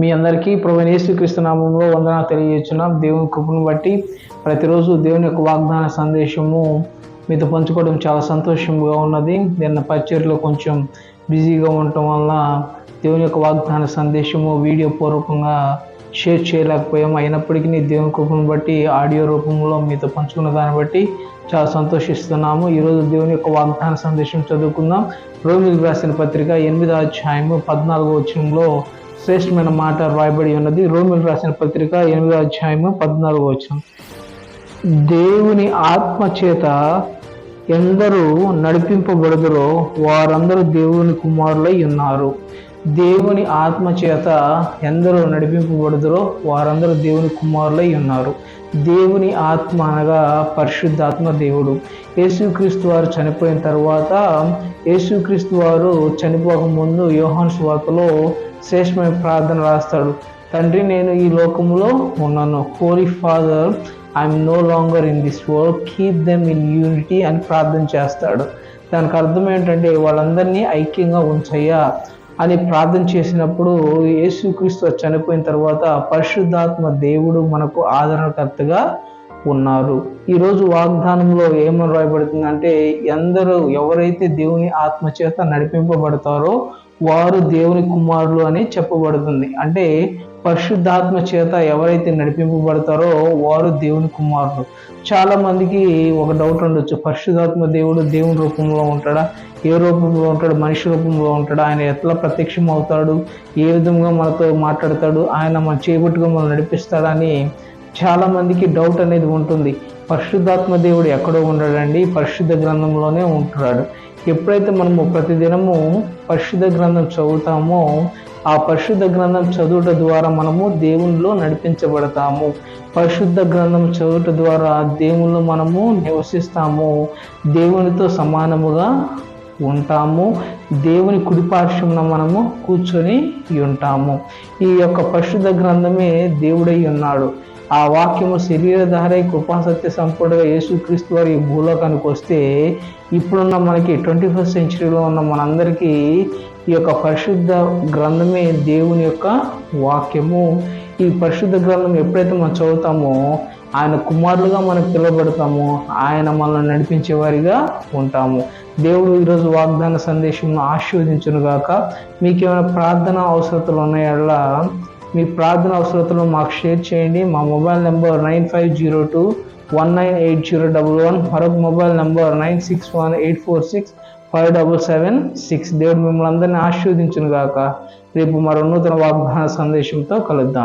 మీ అందరికీ ప్రభు యేసుక్రీస్తు నామంలో వందన తెలియజేస్తున్నాం. దేవుని కృపను బట్టి ప్రతిరోజు దేవుని యొక్క వాగ్దాన సందేశము మీతో పంచుకోవడం చాలా సంతోషంగా ఉన్నది. నిన్న పరిచర్లో కొంచెం బిజీగా ఉండటం వల్ల దేవుని యొక్క వాగ్దాన సందేశము వీడియో పూర్వకంగా షేర్ చేయలేకపోయాం అయినప్పటికీ దేవుని కృపను బట్టి ఆడియో రూపంలో మీతో పంచుకున్న దాన్ని బట్టి చాలా సంతోషిస్తున్నాము. ఈరోజు దేవుని యొక్క వాగ్దాన సందేశం చదువుకుందాం. రోమిల్ రాసిన పత్రిక ఎనిమిదో అధ్యాయము పద్నాలుగో వచనంలో శ్రేష్టమైన మాట రాయబడి ఉన్నది. రోమిల్ రాసిన పత్రిక ఎనిమిదో అధ్యాయము పద్నాలుగో వచ్చం దేవుని ఆత్మ చేత ఎందరూ నడిపింపబడుదురో వారందరూ దేవుని కుమారులై ఉన్నారు. దేవుని ఆత్మ చేత ఎందరో నడిపింపబడుదురో వారందరూ దేవుని కుమారులై ఉన్నారు. దేవుని ఆత్మ అనగా పరిశుద్ధాత్మ దేవుడు. యేసుక్రీస్తు వారు చనిపోయిన తర్వాత యేసుక్రీస్తు వారు చనిపోక ముందు యోహాన్ స్వార్తలో శ్రేష్టమైన ప్రార్థన రాస్తాడు. తండ్రి నేను ఈ లోకంలో ఉన్నాను. Holy Father I'm no longer in this world keep them in unity అని ప్రార్థన చేస్తాడు. దానికి అర్థం ఏంటంటే వాళ్ళందరినీ ఐక్యంగా ఉంచయ్యా. అని ప్రార్థన చేసినప్పుడు యేసుక్రీస్తు చనిపోయిన తర్వాత పరిశుద్ధాత్మ దేవుడు మనకు ఆదరణకర్తగా ఉన్నారు. ఈరోజు వాగ్దానంలో ఏమని రాయబడుతుందంటే ఎందరూ ఎవరైతే దేవుని ఆత్మ చేత నడిపింపబడతారో వారు దేవుని కుమారులు అని చెప్పబడుతుంది. అంటే పరిశుద్ధాత్మ చేత ఎవరైతే నడిపింపబడతారో వారు దేవుని కుమారుడు చాలా మందికి ఒక డౌట్ ఉండొచ్చు. పరిశుద్ధాత్మ దేవుడు దేవుని రూపంలో ఉంటాడా? ఏ రూపంలో ఉంటాడు? మనిషి రూపంలో ఉంటాడు? ఆయన ఎట్లా ప్రత్యక్షం అవుతాడు ఏ విధంగా మనతో మాట్లాడతాడు? ఆయన మన చేపట్టుగా మనం నడిపిస్తాడని చాలామందికి డౌట్ అనేది ఉంటుంది. పరిశుద్ధాత్మ దేవుడు ఎక్కడో ఉండడండి పరిశుద్ధ గ్రంథంలోనే ఉంటున్నాడు. ఎప్పుడైతే మనము ప్రతిదినము పరిశుద్ధ గ్రంథం చదువుతామో ఆ పరిశుద్ధ గ్రంథం చదువుట ద్వారా మనము దేవునిలో నడిపించబడతాము. పరిశుద్ధ గ్రంథం చదువుట ద్వారా దేవుళ్ళు మనము నివసిస్తాము. దేవునితో సమానముగా ఉంటాము. దేవుని కుడిపార్శ్వమున మనము కూర్చొని ఉంటాము. ఈ యొక్క పరిశుద్ధ గ్రంథమే దేవుడై ఉన్నాడు. ఆ వాక్యము శరీరధారై కృపాసత్య సంపూర్ణగా యేసుక్రీస్తు వారి భూలోకానికి వస్తే ఇప్పుడున్న మనకి ట్వంటీ ఫస్ట్ సెంచరీలో ఉన్న మనందరికీ ఈ యొక్క పరిశుద్ధ గ్రంథమే దేవుని యొక్క వాక్యము. ఈ పరిశుద్ధ గ్రంథం ఎప్పుడైతే మనం చదువుతామో ఆయన కుమారులుగా మనకు పిలువబడతాము ఆయన మనల్ని నడిపించే వారిగా ఉంటాము. దేవుడు ఈరోజు వాగ్దాన సందేశం ఆశీర్వదించునుగాక. మీకేమైనా ప్రార్థన అవసరతలు ఉన్నాయల్లా మీ ప్రార్థన అవసరతను మాకు షేర్ చేయండి. మా mobile number nine five zero two one nine eight zero double one మరొక mobile number nine six one eight four six five double seven six దేవుడు మిమ్మల్ని అందరినీ ఆశీర్వదించును గాక రేపు మరో నూతన వాగ్దాన సందేశంతో కలుద్దాం.